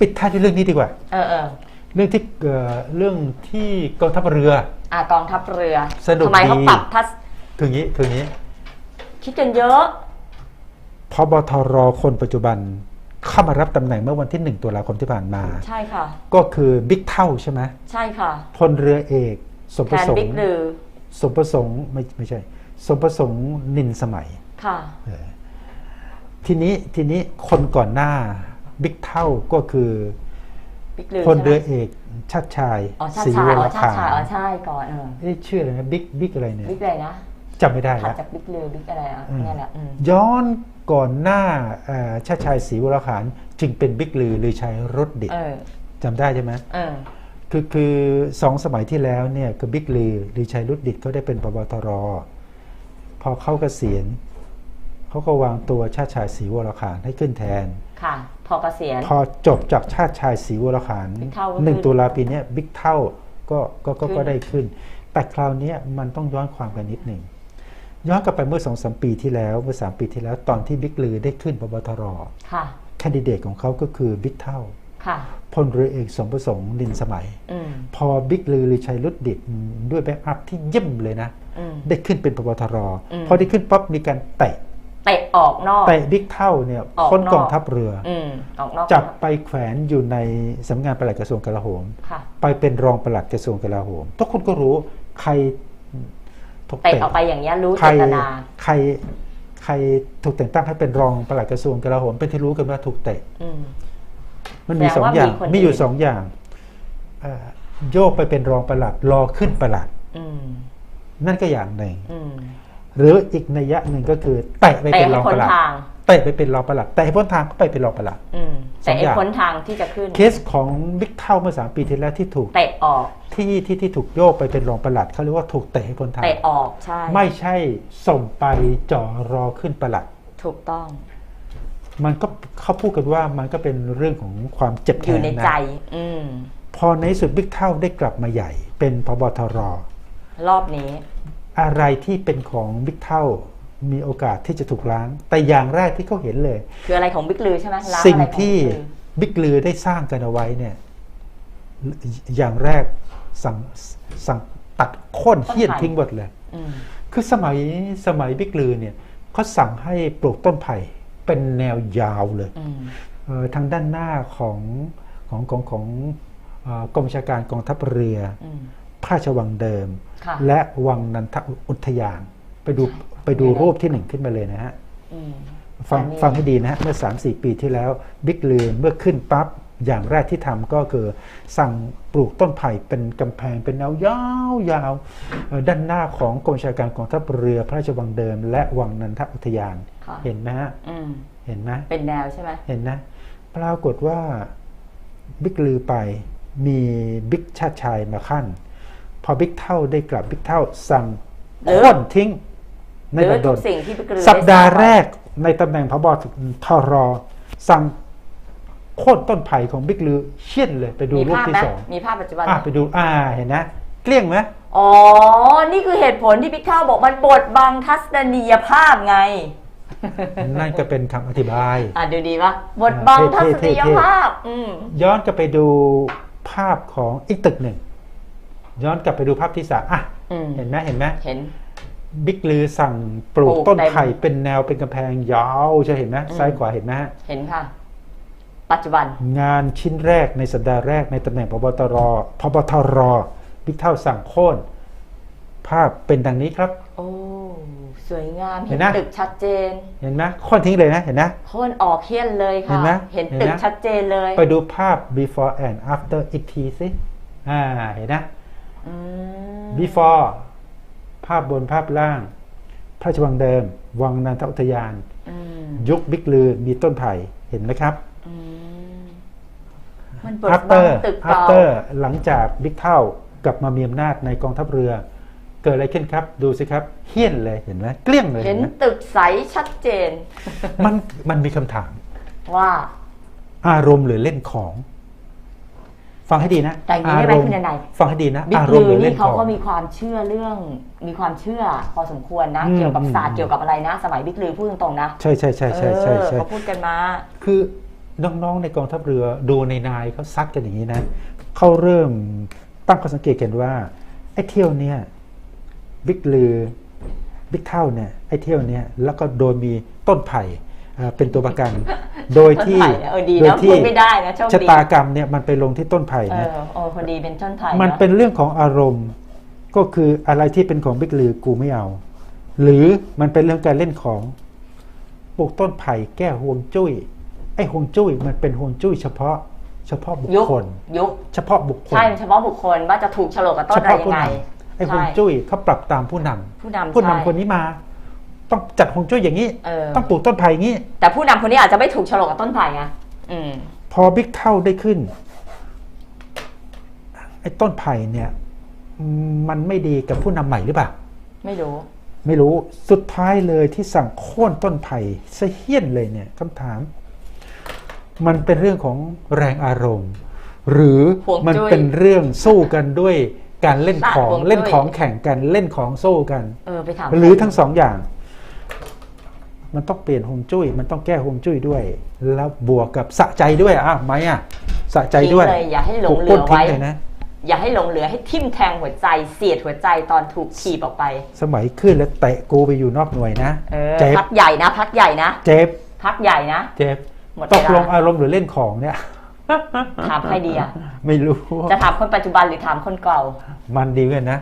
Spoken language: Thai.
ปิดท้ายด้วยเรื่องนี้ดีกว่า เออเออเรื่องที่เอ่อเรื่องที่กองทัพเรือ อะกองทัพเรือสนุกทำไมเขาดี ปรับทัศคืออย่างนี้คืออย่างนี้คิดกันเยอะ พบทรคนปัจจุบันเข้ามารับตำแหน่งเมื่อวันที่ 1ตุลาคมที่ผ่านมา ใช่ค่ะ ก็คือบิ๊กเท่าใช่ไหมใช่ค่ะพลเรือเอก สมแทประนสงบิ๊กค์ลือสมประสงค์ไม่ไม่ใช่ สมประสงค์นินสมัย ค่ะเออทีนี้ทีนี้คนก่อนหน้า บิ๊กเท่าก็คือบิ๊กลือพลเรือใช่ไหมเอกชาติชายอ๋อชาศรีติชายวอ๋รอชาคาติชายอ๋อใช่ก่อนเออเอ๊ะชื่ออะไรนะบิ๊กบิ๊กอะไรเนี่ยบิ๊กอะไรนะจำไม่ได้ถัดแล้วจากบิ๊กลือบิ๊กอะไรอะอืมเนี่ยแหละอืมย้อนก่อนหน้าเอ่อชาติชายศรีวรขานจึงเป็นบิ๊กลือหรือชัยรถดิตเออจำได้ใช่ไหมเออคือคือสองสมัยที่แล้วเนี่ยคือบิ๊กลือหรือชัยรถดิตเขาได้เป็นปบตรพอเข้าเกษียณเขาก็วางตัวชาติชายศรีวรขานให้ขึ้นแทนค่ะ พอเกษียณพอจบจากชาติชายศรีวรขานบิ๊กเท่าก็หนึ่งขึ้นตุลาปีเนี้ยบิ๊กเท่าก็ก็ก็ขึ้นก็ได้ขึ้น แต่คราวเนี้ยมันต้องย้อนความกันนิดหนึ่งย้อนกลับไปเมื่อสองสมปีที่แล้วเมื่อสามปีที่แล้วตอนที่บิ๊กลือได้ขึ้นปบทรค่ะแคนดิเดตของเขาก็คือบิ๊กเท่าค่ะพลเรือเอกสมประสงค์นินสมัยอืมพอบิ๊กลือหรือชัยรุดดิตด้วยแบ็กอัพที่เยี่ยมเลยนะอืมได้ขึ้นเป็นปบทรอืมพอได้ขึ้นปั๊บมีการเตะ เตะออกนอก เตะบิ๊กเท่าเนี่ยออกพ้นนอกกองทัพเรืออืมออกนอกจับไปแขวนอยู่ในสำนักงานปลัดกระทรวงกลาโหมค่ะไปเป็นรองปลัดกระทรวงกลาโหม ทุกคนก็รู้ใครถูกเตะเตะออกไปอย่างเงี้ยรู้ใครเจตนาใครใครถูกแต่งตั้งให้เป็นรองปลัดกระทรวงกลาโหม เป็นที่รู้กันว่าถูกเตะอืมมันมีแสดงสองว่าอย่างมีคนมีอยู่อื่นสองอย่างเอ่อโยกไปเป็นรองปลัดรอขึ้นปลัดอืมนั่นก็อย่างหนึ่งอืม หรืออีกนัยยะหนึ่งก็คือเตะไปเตะเป็นรให้องพ้ปนลัดทางเตะไปเป็นรองปลัดเตะให้พ้นทางก็ไปเป็นรองปลัดอืมสอแต่งไอ้อย่างพ้นทางที่จะขึ้น เคสของบิ๊กเท่าเมื่อสามปีที่แล้วที่ถูกเตะออกที่ที่ที่ถูกโยกไปเป็นรองปลัดเขาเรียกว่าถูกเตะให้พ้นทางเตะออกใช่ไม่ใช่ส่งไปจ่อรอขึ้นปลัด ถูกต้อง มันก็เขาพูดกันว่ามันก็เป็นเรื่องของความเจ็บอแค้ยู่นในนะใจ อืมพอในที่สุดบิ๊กเท่าได้กลับมาใหญ่ เป็นพบทรรอบนี้ อะไรที่เป็นของบิ๊กเท่ามีโอกาสที่จะถูกล้าง แต่อย่างแรกที่เขาเห็นเลย คืออะไรของบิ๊กลือใช่ไหมล้างสิ่งอะไรของที่บิ๊กลือบิ๊กลือได้สร้างกันเอาไว้เนี่ย อย่างแรกสั่งสั่งตัดโค่นเฮี้ยนทิ้งหมดเลยอืมคือสมัยสมัยบิ๊กลือเนี่ยเขาสั่งให้ปลูกต้นไผ่เป็นแนวยาวเลยอืมเอ่อทางด้านหน้าของของของของเอ่อกรมบัญชาการกองทัพเรืออืม พระราชวังเดิมค่ะและวังนันทอุทยาน ไปดูไปดูรูปที่หนึ่งขึ้นมาเลยนะฮะอืมฟังอันนี้ฟังให้ดีนะฮะเมื่อ 3-4 ปีที่แล้วบิ๊กลือเมื่อขึ้นปั๊บอย่างแรกที่ทำก็คือสั่งปลูกต้นไผ่เป็นกำแพงเป็นแนวยาวยาวๆเอ่อด้านหน้าของกรมบัญชาการกองทัพเรือพระราชวังเดิม และวังนันทอุทยานค่ะเห็นไหมฮะอืมเห็นไหมเป็นแนวใช่ไหมเห็นนะปรากฏว่าบิ๊กลือไปมีบิ๊กชาติชายมาขั้น พอบิ๊กเท่าได้กลับบิ๊กเท่าสั่งหรือโค่นทิ้งหในรือบันดทุลกสิ่งที่บิ๊กลือสัปดาห์ไสงแรกในตำแหน่งพบทรสั่งโค่นต้นไผ่ของบิ๊กลือเชี่ยนเลยไปดูมีรูปภาพที่ไหมสองมีภาพปัจจุบันอะไหมไปดูอ่าเห็นนะ เกลี้ยงไหมอ๋อ นี่คือเหตุผลที่บิ๊กเท่าบอกมันบดบังทัศนียภาพไง นั่นก็เป็นคำอธิบาย อะดูดีปะบดบังเท่ทัๆศนียเท่ๆภาพอืมย้อนกลับไปดูภาพของอีกตึกหนึ่ง ย้อนกลับไปดูภาพที่สามอะอืมเห็นไหมเห็นไหมเห็นบิ๊กลือสั่งปลูกปลูกต้นเต็มไผ่เป็นแนวเป็นกำแพงยาวจะเห็นไหมอืมซ้ายขวาเห็นไหมฮะเห็นค่ะ ปัจจุบัน งานชิ้นแรกในสัปดาห์แรกในตำแหน่งพบตรพบทรบิ๊กเท่าสั่งโค่นภาพเป็นดังนี้ครับ โอ้สวยงามเห็เห็นนนะตึกชัดเจน เห็นไหมโค่นทิ้งเลยนะเห็นนะโค่นออกเฮี้ยนเลยเห็ค่ะนไหมเห็นเห็นตึกนะชัดเจนเลย ไปดูภาพ before and after อีกทีสิอ่าเห็นนะอืม before ภาพบนภาพล่าง พระราชวังเดิม วังนันทอุทยานอืมยุคบิ๊กลือ มีต้นไผ่เห็นไหมครับอืมมันบดบั after งตึกเก่า after หลังจากบิ๊กเท่ากลับมามีอำนาจในกองทัพเรือ เกิดอะไรขึ้นครับ ดูสิครับเฮี้ยนเลยเห็นไหมเกลี้ยงเลยเห็นไหมตึกใสชัดเจน มันมันมีคำถาม ว่า อารมณ์หรือเล่นของ ฟังให้ดีนะแต่อย่างนี้ได้ไหมอารมคุณณ์นายฟังให้ดีนะบิ๊กอารลืมณ์หรืออเล่นี่นขเขาองก็มีความเชื่อเรื่อง มีความเชื่อพอสมควรนะอืมเกี่ยวกับศาสตอืร์มเกี่ยวกับอะไรนะ สมัยบิ๊กลือพูดตรงๆนะใช่ใช่ใช่ใช่ใช่เออใช่เขาพูดกันมา คือน้องๆในกองทัพเรือดูในนายเขาซักกันอย่างนี้นะเขาเริ่มตั้งข้อสังเกตกันว่าไอ้เที่ยวเนี่ยบิ๊กลือบิ๊กเท่าเนี่ยไอ้เที่ยวเนี่ยแล้วก็โดยมีต้นไผ่ เอ่อเป็นตัวประกัน โดยที่ต้นไผ่เนี่ยเออดีนะโดยที่พูดไม่ได้นะโชคดีชะตากรรมเนี่ยมันไปลงที่ต้นไผ่เอนะอโอ้คนดีเป็นต้นไผ่มันอะเป็นเรื่องของอารมณ์ ก็คืออะไรที่เป็นของบิ๊กลือกูไม่เอา หรือมันเป็นเรื่องการเล่นของปลูกต้นไผ่แก้ห่วงจุ้ยไอ้ห่วงจุ้ยมันเป็นห่วงจุ้ยเฉพาะเฉพาะบุคยุคคลยุคเฉพาะบุคคลใช่มันเฉพาะบุคคลว่าจะถูกโฉลกกับต้นเฉอะไรพาะยัผู้งไงนำไอ้ห่วงใช่จุ้ยเขาปรับตามผู้นำผู้นำผู้นำใช่คนนี้มา ต้องจัดห่วงจุ้ยอย่างนี้ เออ ต้องปลูกต้นไผ่อย่างนี้ แต่ผู้นำคนนี้อาจจะไม่ถูกโฉลกกับต้นไผ่ไงอืม พอบิ๊กเท่าได้ขึ้นไอ้ต้นไผ่เนี่ยมันไม่ดีกับผู้นำใหม่หรือเปล่า ไม่รู้ ไม่รู้สุดท้ายเลยที่สั่งโค่นต้นไผ่เสยเฮี้ยนเลยเนี่ยคำถาม มันเป็นเรื่องของแรงอารมณ์ หรือห่วงจุ้ยมันเป็นเรื่องสู้กันด้วยการเล่นของ ห่วงจุ้ย เล่นของแข่งกันเล่นของสู้กัน เออไปถามหรือทั้งสองอย่าง มันต้องเปลี่ยนฮวงจุ้ย มันต้องแก้ฮวงจุ้ยด้วย แล้วบวกกับสะใจด้วยอะไหมอะสะใจด้วยทิ้งเลยอย่าให้หลงเหลืปอก้นทิ้ไว้งเลยนะอย่าให้หลงเหลือให้ทิ่มแทงหัวใจเสียดหัวใจตอนถูกขีบออกไป สมัยขึ้นแล้วเตะกูไปอยู่นอกหน่วยนะเออเจ็บพักใหญ่นะพักใหญ่นะเจ็บพักใหญ่นะเจ็บหมดตเวกลงลาอารมณ์หรือเล่นของเนี่ยถามใครดีอะไม่รู้ จะถามคนปัจจุบันหรือถามคนเก่า มันดีกันนะ